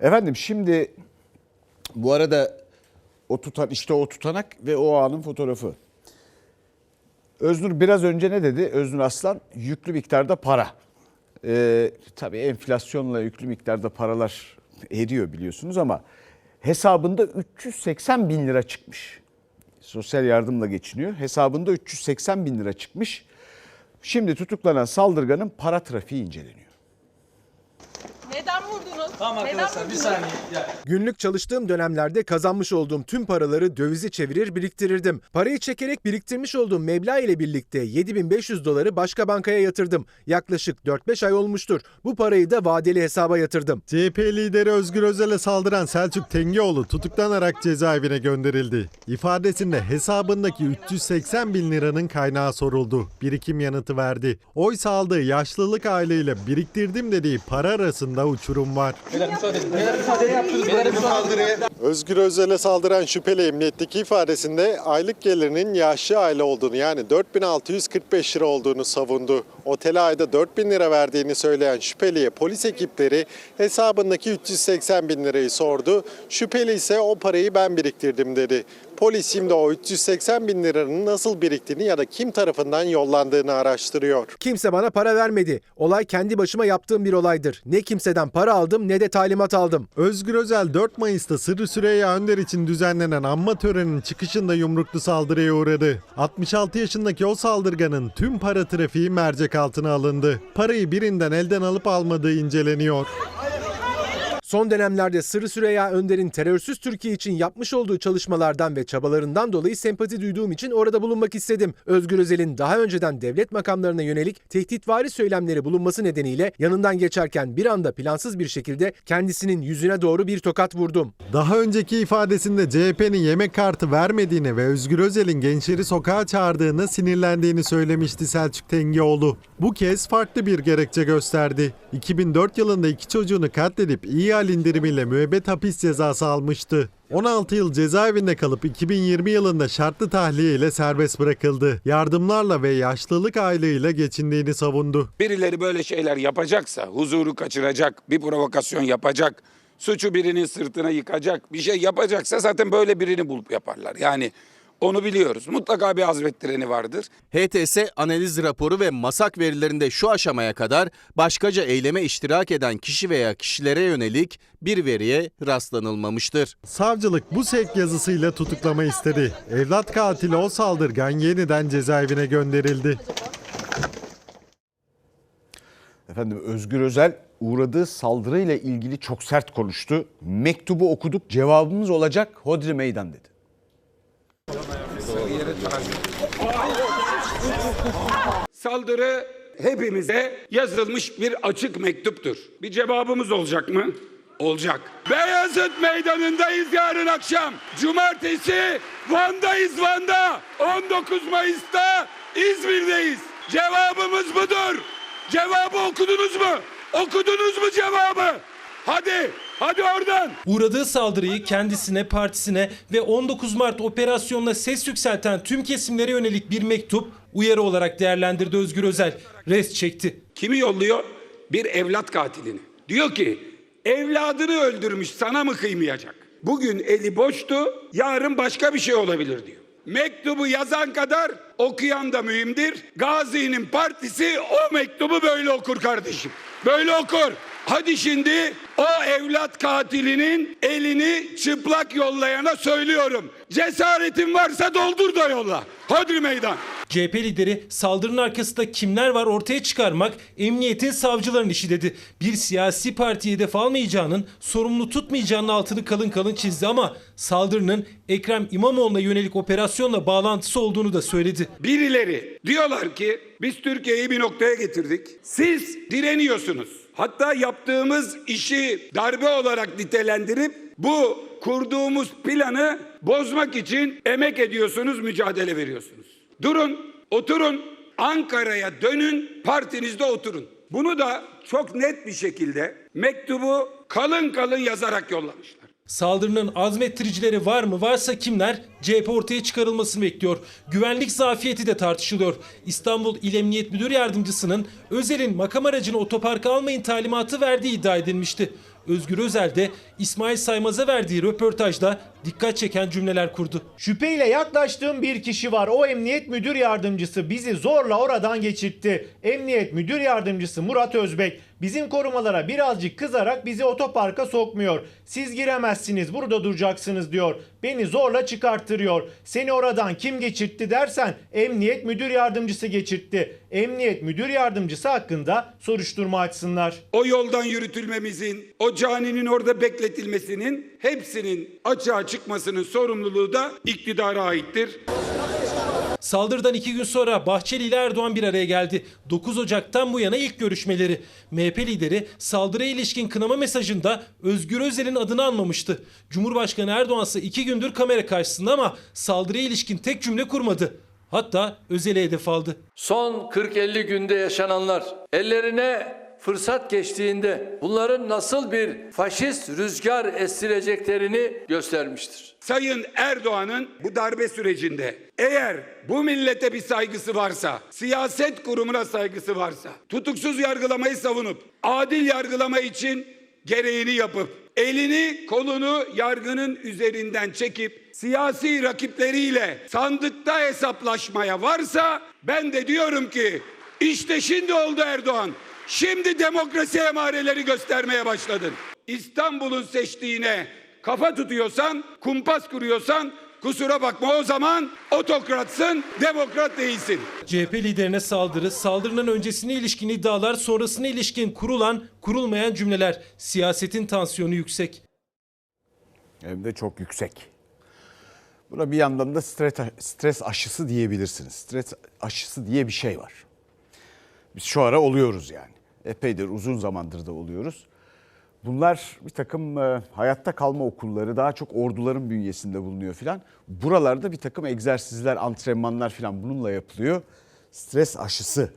Efendim şimdi bu arada o tutan işte o tutanak ve o anın fotoğrafı. Öznur biraz önce ne dedi? Öznur Aslan yüklü miktarda para. Ee, tabii enflasyonla yüklü miktarda paralar eriyor biliyorsunuz ama hesabında 380 bin lira çıkmış. Sosyal yardımla geçiniyor. Hesabında 380 bin lira çıkmış. Şimdi tutuklanan saldırganın para trafiği inceleniyor. Vurdunuz? Tamam Neden arkadaşlar bir saniye. Ya. Günlük çalıştığım dönemlerde kazanmış olduğum tüm paraları dövize çevirir biriktirirdim. Parayı çekerek biriktirmiş olduğum meblağ ile birlikte 7500 doları başka bankaya yatırdım. Yaklaşık 4-5 ay olmuştur. Bu parayı da vadeli hesaba yatırdım. CHP lideri Özgür Özel'e saldıran Selçuk Tengioğlu tutuklanarak cezaevine gönderildi. İfadesinde hesabındaki 380 bin liranın kaynağı soruldu. Birikim yanıtı verdi. Oysa aldığı yaşlılık aileyle biriktirdim dediği para arasında uçurum var. Beyler müsaade Özgür Özel'e saldıran şüpheli emniyetteki ifadesinde aylık gelirinin yaşlı aile olduğunu yani 4645 lira olduğunu savundu. Otele ayda 4000 lira verdiğini söyleyen şüpheliye polis ekipleri hesabındaki 380 bin lirayı sordu. Şüpheli ise o parayı ben biriktirdim dedi. Polis şimdi o 380 bin liranın nasıl biriktiğini ya da kim tarafından yollandığını araştırıyor. Kimse bana para vermedi. Olay kendi başıma yaptığım bir olaydır. Ne kimseden para aldım ne de talimat aldım. Özgür Özel 4 Mayıs'ta Sırrı Süreyya Önder için düzenlenen anma töreninin çıkışında yumruklu saldırıya uğradı. 66 yaşındaki o saldırganın tüm para trafiği mercek altına alındı. Parayı birinden elden alıp almadığı inceleniyor. Son dönemlerde Sırrı Süreyya Önder'in terörsüz Türkiye için yapmış olduğu çalışmalardan ve çabalarından dolayı sempati duyduğum için orada bulunmak istedim. Özgür Özel'in daha önceden devlet makamlarına yönelik tehditvari söylemleri bulunması nedeniyle yanından geçerken bir anda plansız bir şekilde kendisinin yüzüne doğru bir tokat vurdum. Daha önceki ifadesinde CHP'nin yemek kartı vermediğini ve Özgür Özel'in gençleri sokağa çağırdığını sinirlendiğini söylemişti Selçuk Tengioğlu. Bu kez farklı bir gerekçe gösterdi. 2004 yılında iki çocuğunu katledip iyi hal indirimiyle müebbet hapis cezası almıştı. 16 yıl cezaevinde kalıp 2020 yılında şartlı tahliye ile serbest bırakıldı. Yardımlarla ve yaşlılık aylığıyla geçindiğini savundu. Birileri böyle şeyler yapacaksa, huzuru kaçıracak, bir provokasyon yapacak, suçu birinin sırtına yıkacak, bir şey yapacaksa zaten böyle birini bulup yaparlar. Yani onu biliyoruz. Mutlaka bir azmettireni vardır. HTS analiz raporu ve masak verilerinde şu aşamaya kadar başkaca eyleme iştirak eden kişi veya kişilere yönelik bir veriye rastlanılmamıştır. Savcılık bu sevk yazısıyla tutuklama istedi. Evlat katili o saldırgan yeniden cezaevine gönderildi. Efendim Özgür Özel uğradığı saldırıyla ilgili çok sert konuştu. Mektubu okuduk cevabımız olacak Hodri Meydan dedi. Saldırı hepimize yazılmış bir açık mektuptur. Bir cevabımız olacak mı? Olacak. Beyazıt Meydanı'ndayız yarın akşam. Cumartesi Van'dayız Van'da. 19 Mayıs'ta İzmir'deyiz. Cevabımız budur. Cevabı okudunuz mu? Okudunuz mu cevabı? Hadi, hadi oradan. Uğradığı saldırıyı kendisine, partisine ve 19 Mart operasyonuna ses yükselten tüm kesimlere yönelik bir mektup uyarı olarak değerlendirdi Özgür Özel. Rest çekti. Kimi yolluyor? Bir evlat katilini. Diyor ki evladını öldürmüş sana mı kıymayacak? Bugün eli boştu yarın başka bir şey olabilir diyor. Mektubu yazan kadar okuyan da mühimdir. Gazi'nin partisi o mektubu böyle okur kardeşim. Böyle okur. Hadi şimdi o evlat katilinin elini çıplak yollayana söylüyorum. Cesaretin varsa doldur da yolla. Hadi meydan. CHP lideri saldırının arkasında kimler var ortaya çıkarmak emniyetin savcıların işi dedi. Bir siyasi partiye hedef almayacağının, sorumlu tutmayacağının altını kalın kalın çizdi ama saldırının Ekrem İmamoğlu'na yönelik operasyonla bağlantısı olduğunu da söyledi. Birileri diyorlar ki biz Türkiye'yi bir noktaya getirdik. Siz direniyorsunuz. Hatta yaptığımız işi darbe olarak nitelendirip bu kurduğumuz planı bozmak için emek ediyorsunuz, mücadele veriyorsunuz. Durun, oturun, Ankara'ya dönün, partinizde oturun. Bunu da çok net bir şekilde mektubu kalın kalın yazarak yollamışlar. Saldırının azmettiricileri var mı? Varsa kimler? CHP ortaya çıkarılmasını bekliyor. Güvenlik zafiyeti de tartışılıyor. İstanbul İl Emniyet Müdür Yardımcısının Özel'in makam aracını otoparka almayın talimatı verdiği iddia edilmişti. Özgür Özel de İsmail Saymaz'a verdiği röportajda dikkat çeken cümleler kurdu. Şüpheyle yaklaştığım bir kişi var. O emniyet müdür yardımcısı bizi zorla oradan geçirtti. Emniyet müdür yardımcısı Murat Özbek bizim korumalara birazcık kızarak bizi otoparka sokmuyor. Siz giremezsiniz burada duracaksınız diyor. Beni zorla çıkarttırıyor. Seni oradan kim geçirtti dersen emniyet müdür yardımcısı geçirtti. Emniyet müdür yardımcısı hakkında soruşturma açsınlar. O yoldan yürütülmemizin, o caninin orada bekletilmesinin hepsinin açığa çıkmasının sorumluluğu da iktidara aittir. Saldırıdan iki gün sonra Bahçeli ile Erdoğan bir araya geldi. 9 Ocak'tan bu yana ilk görüşmeleri. MHP lideri saldırıya ilişkin kınama mesajında Özgür Özel'in adını anmamıştı. Cumhurbaşkanı Erdoğan ise iki gündür kamera karşısında ama saldırıya ilişkin tek cümle kurmadı. Hatta Özel'e hedef aldı. Son 40-50 günde yaşananlar ellerine fırsat geçtiğinde bunların nasıl bir faşist rüzgar estireceklerini göstermiştir. Sayın Erdoğan'ın bu darbe sürecinde eğer bu millete bir saygısı varsa, siyaset kurumuna saygısı varsa, tutuksuz yargılamayı savunup adil yargılama için gereğini yapıp elini kolunu yargının üzerinden çekip siyasi rakipleriyle sandıkta hesaplaşmaya varsa ben de diyorum ki işte şimdi oldu Erdoğan. Şimdi demokrasi emareleri göstermeye başladın. İstanbul'un seçtiğine kafa tutuyorsan, kumpas kuruyorsan kusura bakma o zaman otokratsın, demokrat değilsin. CHP liderine saldırı, saldırının öncesine ilişkin iddialar, sonrasına ilişkin kurulan, kurulmayan cümleler. Siyasetin tansiyonu yüksek. Hem de çok yüksek. Buna bir yandan da stres, stres aşısı diyebilirsiniz. Stres aşısı diye bir şey var. Biz şu ara oluyoruz yani. Epeydir uzun zamandır da oluyoruz. Bunlar bir takım e, hayatta kalma okulları daha çok orduların bünyesinde bulunuyor filan. Buralarda bir takım egzersizler, antrenmanlar filan bununla yapılıyor. Stres aşısı